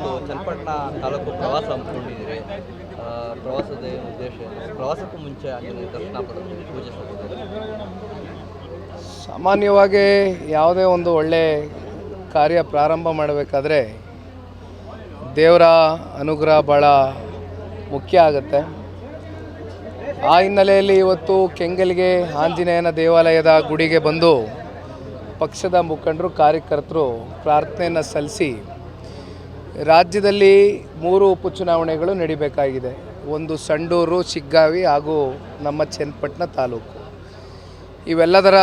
ಇವತ್ತು ಚನ್ನಪಟ್ಟಣ ತಾಲೂಕು ಪ್ರವಾಸ ಹಮ್ಮಿಕೊಂಡಿದ್ದೀರಿ. ಪ್ರವಾಸದ ಉದ್ದೇಶ? ಪ್ರವಾಸಕ್ಕೂ ಮುಂಚೆ ಅಲ್ಲಿ ದರ್ಶನ ಪಡೆದು ಪೂಜೆ ಸಾಮಾನ್ಯವಾಗಿ ಯಾವುದೇ ಒಂದು ಒಳ್ಳೆ ಕಾರ್ಯ ಪ್ರಾರಂಭ ಮಾಡಬೇಕಾದ್ರೆ ದೇವರ ಅನುಗ್ರಹ ಭಾಳ ಮುಖ್ಯ ಆಗುತ್ತೆ. ಆ ಹಿನ್ನೆಲೆಯಲ್ಲಿ ಇವತ್ತು ಕೆಂಗಲ್ಗೆ ಆಂಜನೇಯನ ದೇವಾಲಯದ ಗುಡಿಗೆ ಬಂದು ಪಕ್ಷದ ಮುಖಂಡರು, ಕಾರ್ಯಕರ್ತರು ಪ್ರಾರ್ಥನೆಯನ್ನು ಸಲ್ಲಿಸಿ ರಾಜ್ಯದಲ್ಲಿ ಮೂರು ಉಪಚುನಾವಣೆಗಳು ನಡಿಬೇಕಾಗಿದೆ. ಒಂದು ಸಂಡೂರು, ಶಿಗ್ಗಾವಿ ಹಾಗೂ ನಮ್ಮ ಚನ್ನಪಟ್ಟಣ ತಾಲೂಕು. ಇವೆಲ್ಲದರ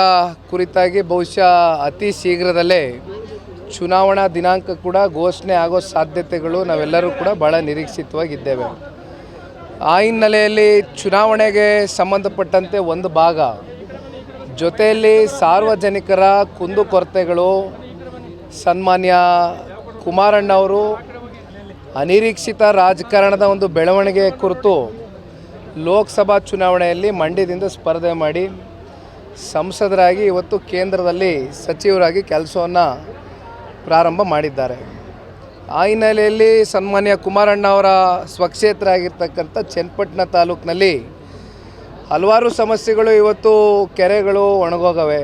ಕುರಿತಾಗಿ ಬಹುಶಃ ಅತಿ ಶೀಘ್ರದಲ್ಲೇ ಚುನಾವಣಾ ದಿನಾಂಕ ಕೂಡ ಘೋಷಣೆ ಆಗೋ ಸಾಧ್ಯತೆಗಳು ನಾವೆಲ್ಲರೂ ಕೂಡ ಭಾಳ ನಿರೀಕ್ಷಿತವಾಗಿದ್ದೇವೆ. ಆ ಹಿನ್ನೆಲೆಯಲ್ಲಿ ಚುನಾವಣೆಗೆ ಸಂಬಂಧಪಟ್ಟಂತೆ ಒಂದು ಭಾಗ, ಜೊತೆಯಲ್ಲಿ ಸಾರ್ವಜನಿಕರ ಕುಂದುಕೊರತೆಗಳು ಸನ್ಮಾನ್ಯ ಕುಮಾರಣ್ಣವರು ಅನಿರೀಕ್ಷಿತ ರಾಜಕಾರಣದ ಒಂದು ಬೆಳವಣಿಗೆ ಕುರಿತು ಲೋಕಸಭಾ ಚುನಾವಣೆಯಲ್ಲಿ ಮಂಡ್ಯದಿಂದ ಸ್ಪರ್ಧೆ ಮಾಡಿ ಸಂಸದರಾಗಿ ಇವತ್ತು ಕೇಂದ್ರದಲ್ಲಿ ಸಚಿವರಾಗಿ ಕೆಲಸವನ್ನು ಪ್ರಾರಂಭ ಮಾಡಿದ್ದಾರೆ. ಆ ಹಿನ್ನೆಲೆಯಲ್ಲಿ ಸನ್ಮಾನ್ಯ ಕುಮಾರಣ್ಣ ಅವರ ಸ್ವಕ್ಷೇತ್ರ ಆಗಿರ್ತಕ್ಕಂಥ ಚನ್ನಪಟ್ಟಣ ತಾಲೂಕಿನಲ್ಲಿ ಹಲವಾರು ಸಮಸ್ಯೆಗಳು ಇವತ್ತು ಕೆರೆಗಳು ಒಣಗೋಗವೆ.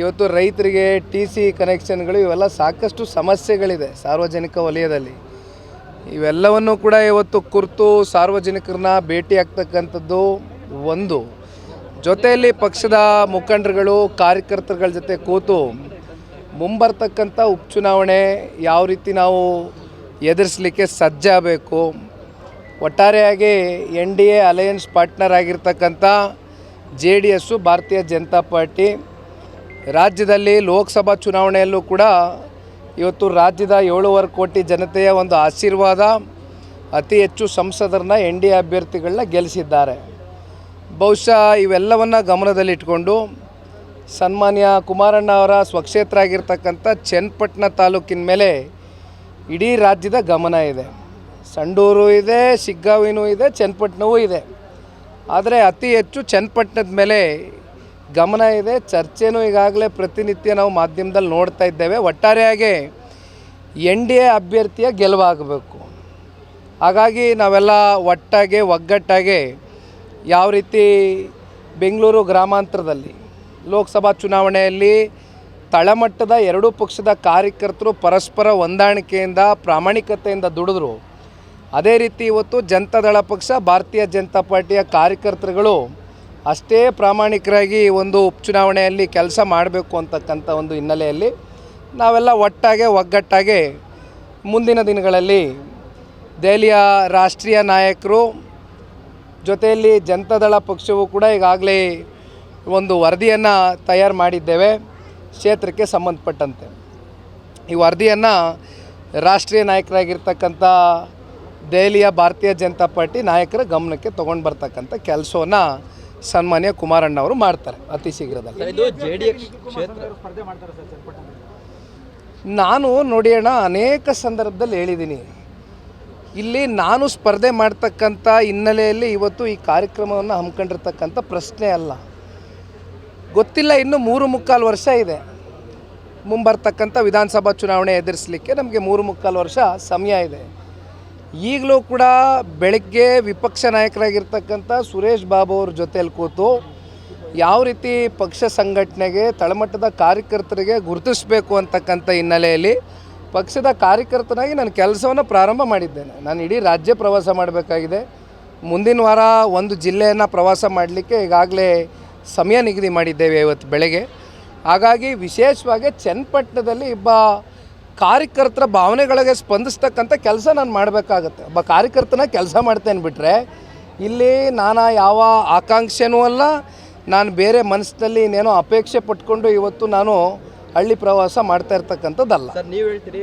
ಇವತ್ತು ರೈತರಿಗೆ ಟಿ ಸಿ ಕನೆಕ್ಷನ್ಗಳು ಇವೆಲ್ಲ ಸಾಕಷ್ಟು ಸಮಸ್ಯೆಗಳಿದೆ ಸಾರ್ವಜನಿಕ ವಲಯದಲ್ಲಿ. ಇವೆಲ್ಲವನ್ನು ಕೂಡ ಇವತ್ತು ಕುರಿತು ಸಾರ್ವಜನಿಕರನ್ನ ಭೇಟಿ ಆಗ್ತಕ್ಕಂಥದ್ದು ಒಂದು. ಜೊತೆಯಲ್ಲಿ ಪಕ್ಷದ ಮುಖಂಡರುಗಳು, ಕಾರ್ಯಕರ್ತರುಗಳ ಜೊತೆ ಕೂತು ಮುಂಬರ್ತಕ್ಕಂಥ ಉಪಚುನಾವಣೆ ಯಾವ ರೀತಿ ನಾವು ಎದುರಿಸಲಿಕ್ಕೆ ಸಜ್ಜಾಗಬೇಕು ಒಟ್ಟಾರೆಯಾಗಿ N D A alliance partner ಆಗಿರ್ತಕ್ಕಂಥ J D S Bharatiya Janata party ರಾಜ್ಯದಲ್ಲಿ ಲೋಕಸಭಾ ಚುನಾವಣೆಯಲ್ಲೂ ಕೂಡ ಇವತ್ತು ರಾಜ್ಯದ ಏಳುವರೆ ಕೋಟಿ ಜನತೆಯ ಒಂದು ಆಶೀರ್ವಾದ, ಅತಿ ಹೆಚ್ಚು ಸಂಸದರನ್ನ ಎನ್ ಡಿ ಎ ಅಭ್ಯರ್ಥಿಗಳನ್ನ ಗೆಲ್ಲಿಸಿದ್ದಾರೆ. ಬಹುಶಃ ಇವೆಲ್ಲವನ್ನು ಗಮನದಲ್ಲಿಟ್ಕೊಂಡು ಸನ್ಮಾನ್ಯ ಕುಮಾರಣ್ಣ ಅವರ ಸ್ವಕ್ಷೇತ್ರ ಆಗಿರ್ತಕ್ಕಂಥ ಚನ್ನಪಟ್ಟಣ ತಾಲೂಕಿನ ಮೇಲೆ ಇಡೀ ರಾಜ್ಯದ ಗಮನ ಇದೆ. ಸಂಡೂರು ಇದೆ, ಶಿಗ್ಗಾವಿನೂ ಇದೆ, ಚನ್ನಪಟ್ಟಣವೂ ಇದೆ. ಆದರೆ ಅತಿ ಹೆಚ್ಚು ಚನ್ನಪಟ್ಟಣದ ಮೇಲೆ ಗಮನ ಇದೆ, ಚರ್ಚೆನೂ ಈಗಾಗಲೇ ಪ್ರತಿನಿತ್ಯ ನಾವು ಮಾಧ್ಯಮದಲ್ಲಿ ನೋಡ್ತಾ ಇದ್ದೇವೆ. ಒಟ್ಟಾರೆಯಾಗಿ ಎನ್ ಡಿ ಎ ಅಭ್ಯರ್ಥಿಯ ಗೆಲುವಾಗಬೇಕು. ಹಾಗಾಗಿ ನಾವೆಲ್ಲ ಒಟ್ಟಾಗಿ, ಒಗ್ಗಟ್ಟಾಗಿ ಯಾವ ರೀತಿ ಬೆಂಗಳೂರು ಗ್ರಾಮಾಂತರದಲ್ಲಿ, ಲೋಕಸಭಾ ಚುನಾವಣೆಯಲ್ಲಿ ತಳಮಟ್ಟದ ಎರಡೂ ಪಕ್ಷದ ಕಾರ್ಯಕರ್ತರು ಪರಸ್ಪರ ಹೊಂದಾಣಿಕೆಯಿಂದ, ಪ್ರಾಮಾಣಿಕತೆಯಿಂದ ದುಡಿದ್ರು, ಅದೇ ರೀತಿ ಇವತ್ತು ಜನತಾದಳ ಪಕ್ಷ, ಭಾರತೀಯ ಜನತಾ ಪಾರ್ಟಿಯ ಕಾರ್ಯಕರ್ತರುಗಳು ಅಷ್ಟೇ ಪ್ರಾಮಾಣಿಕರಾಗಿ ಒಂದು ಉಪಚುನಾವಣೆಯಲ್ಲಿ ಕೆಲಸ ಮಾಡಬೇಕು ಅಂತಕ್ಕಂಥ ಒಂದು ಹಿನ್ನೆಲೆಯಲ್ಲಿ ನಾವೆಲ್ಲ ಒಟ್ಟಾಗೆ, ಒಗ್ಗಟ್ಟಾಗೆ ಮುಂದಿನ ದಿನಗಳಲ್ಲಿ ದೆಹಲಿಯ ರಾಷ್ಟ್ರೀಯ ನಾಯಕರು ಜೊತೆಯಲ್ಲಿ ಜನತಾದಳ ಪಕ್ಷವು ಕೂಡ ಈಗಾಗಲೇ ಒಂದು ವರದಿಯನ್ನು ತಯಾರು ಮಾಡಿದ್ದೇವೆ, ಕ್ಷೇತ್ರಕ್ಕೆ ಸಂಬಂಧಪಟ್ಟಂತೆ. ಈ ವರದಿಯನ್ನು ರಾಷ್ಟ್ರೀಯ ನಾಯಕರಾಗಿರ್ತಕ್ಕಂಥ ದೆಹಲಿಯ ಭಾರತೀಯ ಜನತಾ ಪಾರ್ಟಿ ನಾಯಕರ ಗಮನಕ್ಕೆ ತೊಗೊಂಡು ಬರ್ತಕ್ಕಂಥ ಕೆಲಸವನ್ನು ಸನ್ಮಾನ್ಯ ಕುಮಾರಣ್ಣ ಅವರು ಮಾಡ್ತಾರೆ ಅತಿ ಶೀಘ್ರದಲ್ಲಿ. ನಾನು ನೋಡಿ ಅಣ್ಣ ಅನೇಕ ಸಂದರ್ಭದಲ್ಲಿ ಹೇಳಿದ್ದೀನಿ. ಇಲ್ಲಿ ನಾನು ಸ್ಪರ್ಧೆ ಮಾಡ್ತಕ್ಕಂಥ ಹಿನ್ನೆಲೆಯಲ್ಲಿ ಇವತ್ತು ಈ ಕಾರ್ಯಕ್ರಮವನ್ನು ಹಮ್ಮಿಕೊಂಡಿರ್ತಕ್ಕಂಥ ಪ್ರಶ್ನೆ ಅಲ್ಲ. ಗೊತ್ತಿಲ್ಲ ಇನ್ನು ಮೂರು ಮುಕ್ಕಾಲು ವರ್ಷ ಇದೆ. ಮುಂಬರ್ತಕ್ಕಂಥ ವಿಧಾನಸಭಾ ಚುನಾವಣೆ ಎದುರಿಸಲಿಕ್ಕೆ ನಮಗೆ ಮೂರು ಮುಕ್ಕಾಲು ವರ್ಷ ಸಮಯ ಇದೆ. ಈಗಲೂ ಕೂಡ ಬೆಳಗ್ಗೆ ವಿಪಕ್ಷ ನಾಯಕರಾಗಿರ್ತಕ್ಕಂಥ ಸುರೇಶ್ ಬಾಬು ಅವ್ರ ಜೊತೆಯಲ್ಲಿ ಕೂತು ಯಾವ ರೀತಿ ಪಕ್ಷ ಸಂಘಟನೆಗೆ, ತಳಮಟ್ಟದ ಕಾರ್ಯಕರ್ತರಿಗೆ ಗುರುತಿಸಬೇಕು ಅಂತಕ್ಕಂಥ ಹಿನ್ನೆಲೆಯಲ್ಲಿ ಪಕ್ಷದ ಕಾರ್ಯಕರ್ತನಾಗಿ ನಾನು ಕೆಲಸವನ್ನು ಪ್ರಾರಂಭ ಮಾಡಿದ್ದೇನೆ. ನಾನು ಇಡೀ ರಾಜ್ಯ ಪ್ರವಾಸ ಮಾಡಬೇಕಾಗಿದೆ. ಮುಂದಿನ ವಾರ ಒಂದು ಜಿಲ್ಲೆಯನ್ನು ಪ್ರವಾಸ ಮಾಡಲಿಕ್ಕೆ ಈಗಾಗಲೇ ಸಮಯ ನಿಗದಿ ಮಾಡಿದ್ದೇವೆ ಇವತ್ತು ಬೆಳಗ್ಗೆ. ಹಾಗಾಗಿ ವಿಶೇಷವಾಗಿ ಚನ್ನಪಟ್ಟಣದಲ್ಲಿ ಒಬ್ಬ ಕಾರ್ಯಕರ್ತರ ಭಾವನೆಗಳಿಗೆ ಸ್ಪಂದಿಸ್ತಕ್ಕಂಥ ಕೆಲಸ ನಾನು ಮಾಡಬೇಕಾಗತ್ತೆ. ಒಬ್ಬ ಕಾರ್ಯಕರ್ತನ ಕೆಲಸ ಮಾಡ್ತೇನೆ ಬಿಟ್ಟರೆ ಇಲ್ಲಿ ನಾನು ಯಾವ ಆಕಾಂಕ್ಷೆನೂ ಅಲ್ಲ. ನಾನು ಬೇರೆ ಮನಸ್ಸಿನಲ್ಲಿ ಇನ್ನೇನೋ ಅಪೇಕ್ಷೆ ಪಟ್ಕೊಂಡು ಇವತ್ತು ನಾನು ಹಳ್ಳಿ ಪ್ರವಾಸ ಮಾಡ್ತಾ ಇರ್ತಕ್ಕಂಥದ್ದಲ್ಲ. ನೀವು ಹೇಳ್ತೀರಿ?